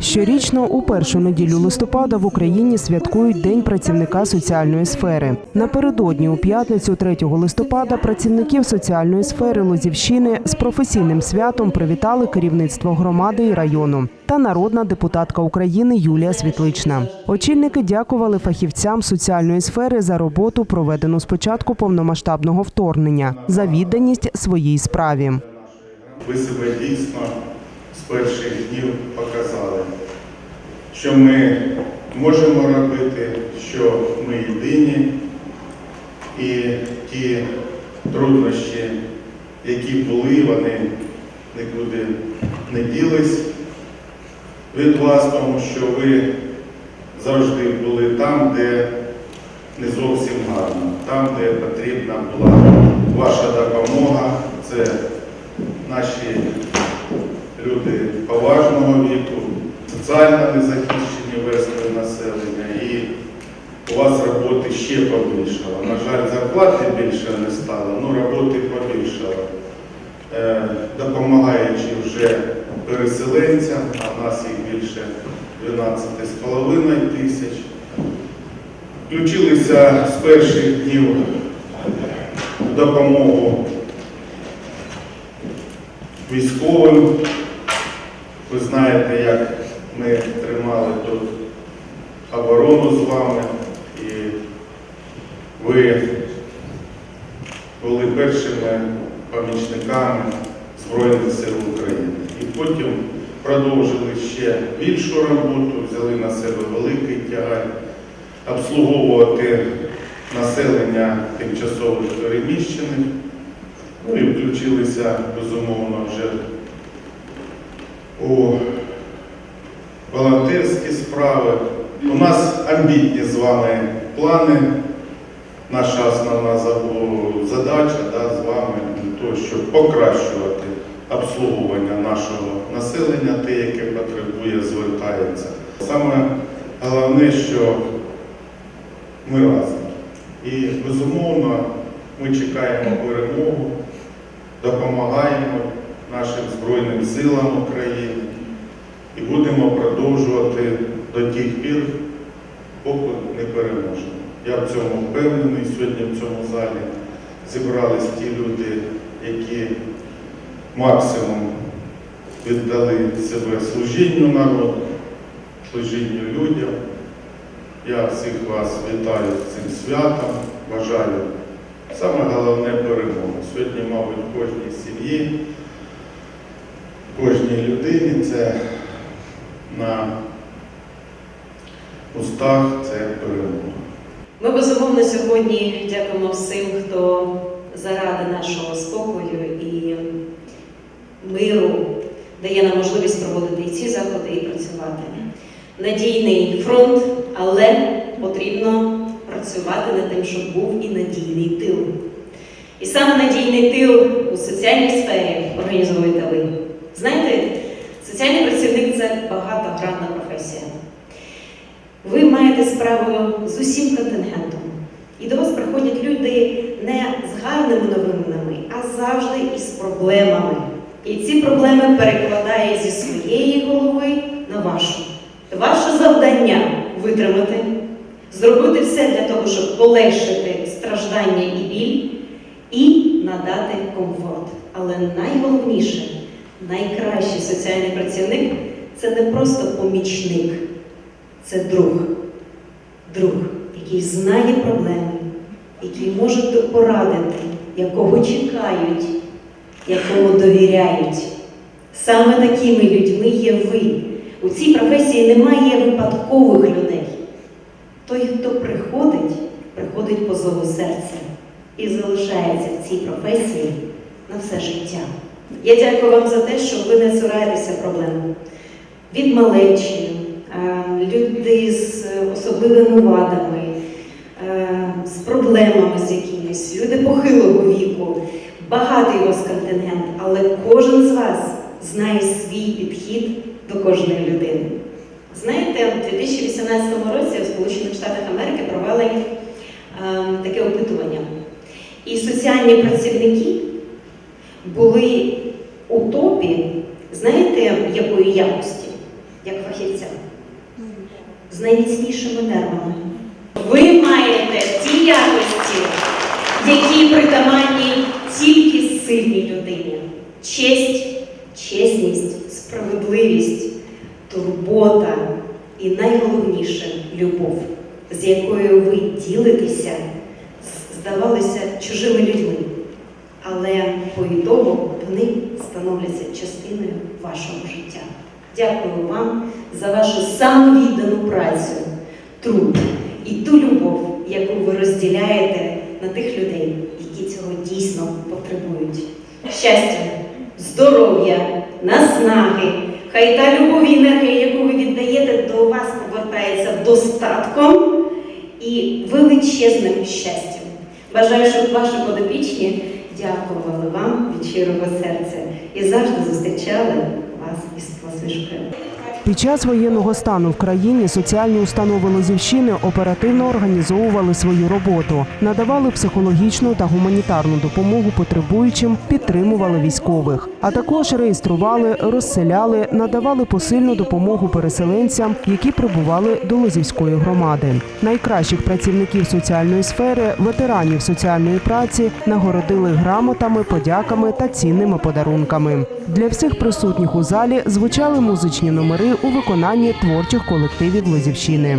Щорічно у першу неділю листопада в Україні святкують День працівника соціальної сфери. Напередодні у п'ятницю 3 листопада працівників соціальної сфери Лозівщини з професійним святом привітали керівництво громади і району та народна депутатка України Юлія Світлична. Очільники дякували фахівцям соціальної сфери за роботу, проведену з початку повномасштабного вторгнення, за відданість своїй справі. Ви себе дійсно з перших днів показали, що ми можемо робити, що ми єдині, і ті труднощі, які були, вони нікуди не ділись від вас, тому що ви завжди були там, де не зовсім гарно, там, де потрібна була ваша допомога. Це наші люди поважного віку, соціально незахищені верстви населення, і у вас роботи ще побільшало. На жаль, зарплати більше не стало, але роботи побільшало. Е, Допомагаючи вже переселенцям, а в нас їх більше 12,5 тисяч. Включилися з перших днів допомогу військовим. Ви знаєте, як ми тримали тут оборону з вами, і ви були першими помічниками Збройних сил України. І потім продовжили ще більшу роботу, взяли на себе великий тягар обслуговувати населення тимчасово переміщених. Ну і включилися, безумовно, вже у волонтерські справи. У нас амбітні з вами плани. Наша основна задача да, з вами для того, щоб покращувати обслуговування нашого населення, те, яке потребує, звертається. Саме головне, що ми разом. І безумовно ми чекаємо перемогу, допомагаємо нашим Збройним силам України і будемо продовжувати до тих пір, поки не переможемо. Я в цьому впевнений. Сьогодні в цьому залі зібрались ті люди, які максимум віддали себе служінню народу, служінню людям. Я всіх вас вітаю цим святом, бажаю саме головне перемогу. Сьогодні, мабуть, кожній сім'ї, кожній людині це на устах це перемога. Ми безумовно сьогодні дякуємо всім, хто заради нашого спокою і миру дає нам можливість проводити і ці заходи і працювати. Надійний фронт, але потрібно працювати над тим, щоб був і надійний тил. І саме надійний тил у соціальній сфері організовуєте ви. Знаєте, соціальний працівник це багатогранна професія. Ви маєте справу з усім контингентом. І до вас приходять люди не з гарними новинами, а завжди із проблемами. І ці проблеми перекладає зі своєї голови на вашу. Ваше завдання витримати, зробити все для того, щоб полегшити страждання і біль, і надати комфорт. Але найголовніше, найкращий соціальний працівник це не просто помічник. Це друг, друг, який знає проблеми, який може порадити, якого чекають, якому довіряють. Саме такими людьми є ви. У цій професії немає випадкових людей. Той, хто приходить, приходить по зову серця і залишається в цій професії на все життя. Я дякую вам за те, що ви не цураєтеся проблем. Від малечі, е, люди з особливими вадами, е, з проблемами з якимись, люди похилого віку, багатий у вас контингент, але кожен з вас знає свій підхід до кожної людини. Знаєте, у 2018 році в Сполучених Штатах Америки провели е, таке опитування. І соціальні працівники були топі, знаєте, якої якості? Як фахівця з найміцнішими нервами. Ви маєте ті якості, які притаманні тільки сильній людині: честь, чесність, справедливість, турбота і найголовніше любов, з якою ви ділитеся, здавалося чужими людьми. Але по ітогу вони становляться частиною вашого життя. Дякую вам за вашу самовіддану працю, труд і ту любов, яку ви розділяєте на тих людей, які цього дійсно потребують. Щастя, здоров'я, наснаги, хай та любов і енергія, яку ви віддаєте, до вас повертається достатком і величезним щастям. Бажаю, щоб ваші подопічні дякували вам від щирого серця і завжди зустрічали вас із посмішкою. Під час воєнного стану в країні соціальні установи Лозівщини оперативно організовували свою роботу, надавали психологічну та гуманітарну допомогу потребуючим, підтримували військових, а також реєстрували, розселяли, надавали посильну допомогу переселенцям, які прибували до Лозівської громади. Найкращих працівників соціальної сфери, ветеранів соціальної праці, нагородили грамотами, подяками та цінними подарунками. Для всіх присутніх у залі звучали музичні номери у виконанні творчих колективів Лозівщини.